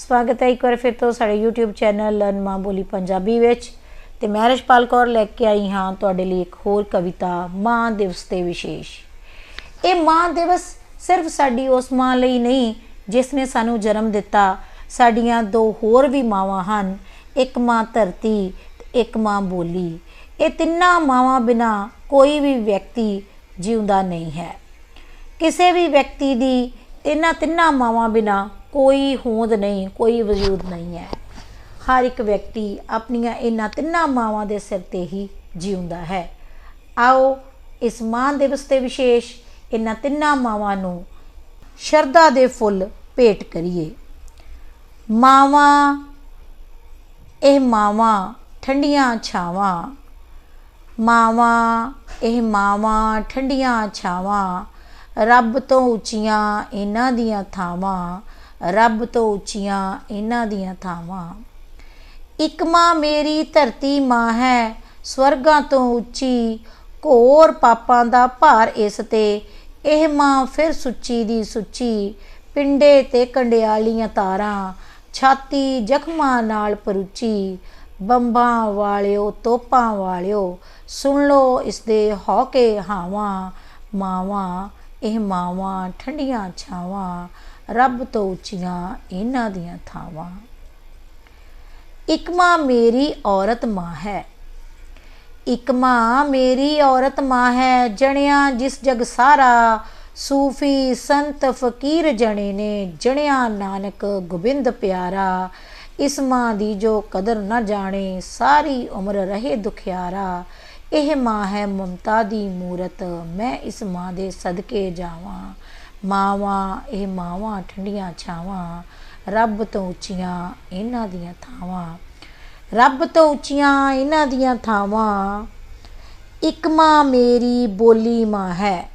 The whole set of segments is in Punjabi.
ਸਵਾਗਤ ਹੈ ਇੱਕ ਵਾਰ ਫਿਰ ਤੋਂ ਸਾਡੇ YouTube ਚੈਨਲ ਲਰਨ ਮਾਂ ਬੋਲੀ ਪੰਜਾਬੀ ਵਿੱਚ ਤੇ ਮੈਂ ਰਸ਼ਪਾਲ ਕੌਰ ਲੈ ਕੇ ਆਈ ਹਾਂ ਤੁਹਾਡੇ ਲਈ ਇੱਕ ਹੋਰ ਕਵਿਤਾ, ਮਾਂ ਦਿਵਸ ਤੇ ਵਿਸ਼ੇਸ਼। ਇਹ ਮਾਂ ਦਿਵਸ ਸਿਰਫ ਸਾਡੀ ਉਸ ਮਾਂ ਲਈ ਨਹੀਂ, ਜਿਸ ਨੇ ਸਾਨੂੰ ਜਨਮ ਦਿੱਤਾ, ਸਾਡੀਆਂ ਦੋ ਹੋਰ ਵੀ ਮਾਵਾਂ ਹਨ, ਇੱਕ ਮਾਂ ਧਰਤੀ ਤੇ ਇੱਕ ਮਾਂ ਬੋਲੀ। ਇਹ ਤਿੰਨਾਂ ਮਾਵਾਂ ਬਿਨਾ ਕੋਈ ਵੀ ਵਿਅਕਤੀ ਜਿਉਂਦਾ ਨਹੀਂ ਹੈ। ਕਿਸੇ ਵੀ ਵਿਅਕਤੀ ਦੀ ਇਹਨਾਂ ਤਿੰਨਾਂ ਮਾਵਾਂ ਬਿਨਾ ਕੋਈ ਹੋਂਦ ਨਹੀਂ, ਕੋਈ ਵਜੂਦ ਨਹੀਂ ਹੈ। ਹਰ ਇੱਕ ਵਿਅਕਤੀ ਆਪਣੀਆਂ ਇਹਨਾਂ ਤਿੰਨਾਂ ਮਾਵਾਂ ਦੇ ਸਿਰ ਤੇ ਹੀ ਜਿਉਂਦਾ ਹੈ। ਆਓ, ਇਸ ਮਾਂ ਦਿਵਸ ਤੇ ਵਿਸ਼ੇਸ਼ ਇਹਨਾਂ ਤਿੰਨਾਂ ਮਾਵਾਂ ਨੂੰ ਸ਼ਰਧਾ ਦੇ ਫੁੱਲ ਭੇਟ ਕਰੀਏ। ਮਾਵਾਂ, ਇਹ ਮਾਵਾਂ ਠੰਡੀਆਂ ਛਾਵਾਂ। ਮਾਵਾਂ, ਇਹ ਮਾਵਾਂ ਠੰਡੀਆਂ ਛਾਵਾਂ। ਰੱਬ ਤੋਂ ਉੱਚੀਆਂ ਇਹਨਾਂ ਦੀਆਂ ਥਾਵਾਂ। ਰੱਬ ਤੋਂ ਉੱਚੀਆਂ ਇਹਨਾਂ ਦੀਆਂ ਥਾਵਾਂ। ਇੱਕ ਮਾਂ ਮੇਰੀ ਧਰਤੀ ਮਾਂ ਹੈ, ਸਵਰਗਾਂ ਤੋਂ ਉੱਚੀ ਘੋਰ ਪਾਪਾਂ ਦਾ ਭਾਰ ਇਸ ਤੇ। ਇਹ ਮਾਂ ਫਿਰ ਸੁੱਚੀ ਦੀ ਸੁੱਚੀ, ਪਿੰਡੇ ਤੇ ਕੰਡਿਆਲੀਆਂ ਤਾਰਾਂ, ਛਾਤੀ ਜ਼ਖਮਾਂ ਨਾਲ ਪਰੁਚੀ। ਬੰਬਾਂ ਵਾਲਿਓ, ਤੋਪਾਂ ਵਾਲਿਓ, ਸੁਣ ਲੋ ਇਸ ਦੇ ਹੌਕੇ ਹਾਵਾਂ। ਮਾਵਾਂ, ਇਹ ਮਾਵਾਂ ਠੰਡੀਆਂ ਛਾਵਾਂ। ਰੱਬ ਤੋਂ ਉੱਚੀਆਂ ਇਹਨਾਂ ਦੀਆਂ ਥਾਵਾਂ। ਇੱਕ ਮਾਂ ਮੇਰੀ ਔਰਤ ਮਾਂ ਹੈ। ਇੱਕ ਮਾਂ ਮੇਰੀ ਔਰਤ ਮਾਂ ਹੈ, ਜਣਿਆ ਜਿਸ ਜਗ ਸਾਰਾ, ਸੂਫੀ ਸੰਤ ਫਕੀਰ ਜਣੇ ਨੇ, ਜਣਿਆ ਨਾਨਕ ਗੋਬਿੰਦ ਪਿਆਰਾ। ਇਸ ਮਾਂ ਦੀ ਜੋ ਕਦਰ ਨਾ ਜਾਣੇ, ਸਾਰੀ ਉਮਰ ਰਹੇ ਦੁਖਿਆਰਾ। ਇਹ ਮਾਂ ਹੈ ਮਮਤਾ ਦੀ ਮੂਰਤ, ਮੈਂ ਇਸ ਮਾਂ ਦੇ ਸਦਕੇ ਜਾਵਾਂ। ਮਾਵਾਂ, ਇਹ ਮਾਵਾਂ ਠੰਡੀਆਂ ਛਾਵਾਂ, ਰੱਬ ਤੋਂ ਉੱਚੀਆਂ ਇਹਨਾਂ ਦੀਆਂ ਥਾਵਾਂ। ਰੱਬ ਤੋਂ ਉੱਚੀਆਂ ਇਹਨਾਂ ਦੀਆਂ ਥਾਵਾਂ, ਇੱਕ ਮਾਂ ਮੇਰੀ ਬੋਲੀ ਮਾਂ ਹੈ।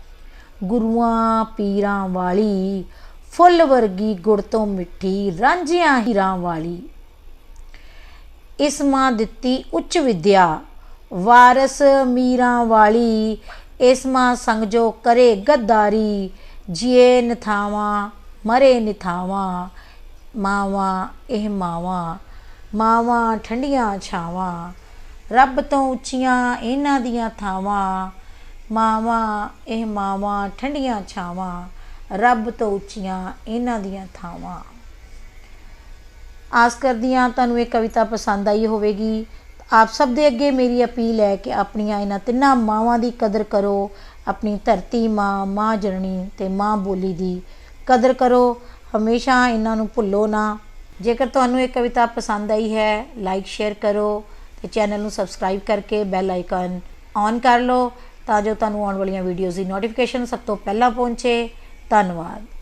ਗੁਰੂਆਂ ਪੀਰਾਂ ਵਾਲੀ, ਫੁੱਲ ਵਰਗੀ ਗੁੜ ਤੋਂ ਮਿੱਠੀ, ਰਾਂਝਿਆਂ ਹੀਰਾਂ ਵਾਲੀ। ਇਸ ਮਾਂ ਦਿੱਤੀ ਉੱਚ ਵਿਦਿਆ, ਵਾਰਸ ਮੀਰਾਂ ਵਾਲੀ। ਇਸ ਮਾਂ ਸੰਗ ਜੋ ਕਰੇ ਗੱਦਾਰੀ ਜੀਏ ਨਿਥਾਵਾਂ, ਮਰੇ ਨਿਥਾਵਾਂ, ਮਾਵਾਂ ਇਹ ਮਾਵਾਂ ਮਾਵਾਂ ਠੰਡੀਆਂ ਛਾਵਾਂ, ਰੱਬ ਤੋਂ ਉੱਚੀਆਂ ਇਹਨਾਂ ਦੀਆਂ ਥਾਵਾਂ, ਮਾਵਾਂ ਇਹ ਮਾਵਾਂ ਠੰਡੀਆਂ ਛਾਵਾਂ, ਰੱਬ ਤੋਂ ਉੱਚੀਆਂ ਇਹਨਾਂ ਦੀਆਂ ਥਾਵਾਂ। ਆਸ ਕਰਦੀ ਹਾਂ ਤੁਹਾਨੂੰ ਇਹ ਕਵਿਤਾ ਪਸੰਦ ਆਈ ਹੋਵੇਗੀ। ਆਪ ਸਭ ਦੇ ਅੱਗੇ ਮੇਰੀ ਅਪੀਲ ਹੈ ਕਿ ਆਪਣੀਆਂ ਇਹਨਾਂ ਤਿੰਨਾਂ ਮਾਵਾਂ ਦੀ ਕਦਰ ਕਰੋ ਆਪਣੀ ਧਰਤੀ ਮਾਂ ਮਾਂ ਜਨਨੀ ਤੇ ਮਾਂ ਬੋਲੀ ਦੀ ਕਦਰ ਕਰੋ। ਹਮੇਸ਼ਾ ਇਹਨਾਂ ਨੂੰ ਭੁੱਲੋ ਨਾ। ਜੇਕਰ ਤੁਹਾਨੂੰ ਇਹ ਕਵਿਤਾ ਪਸੰਦ ਆਈ ਹੈ ਲਾਈਕ ਸ਼ੇਅਰ ਕਰੋ ਤੇ ਚੈਨਲ ਨੂੰ ਸਬਸਕ੍ਰਾਈਬ ਕਰਕੇ ਬੈਲ ਆਈਕਨ ਔਨ ਕਰ ਲਓ ਤਾਂ ਜੋ ਤੁਹਾਨੂੰ ਆਉਣ ਵਾਲੀਆਂ ਵੀਡੀਓਜ਼ ਦੀ ਨੋਟੀਫਿਕੇਸ਼ਨ ਸਭ ਤੋਂ ਪਹਿਲਾਂ ਪਹੁੰਚੇ। ਧੰਨਵਾਦ।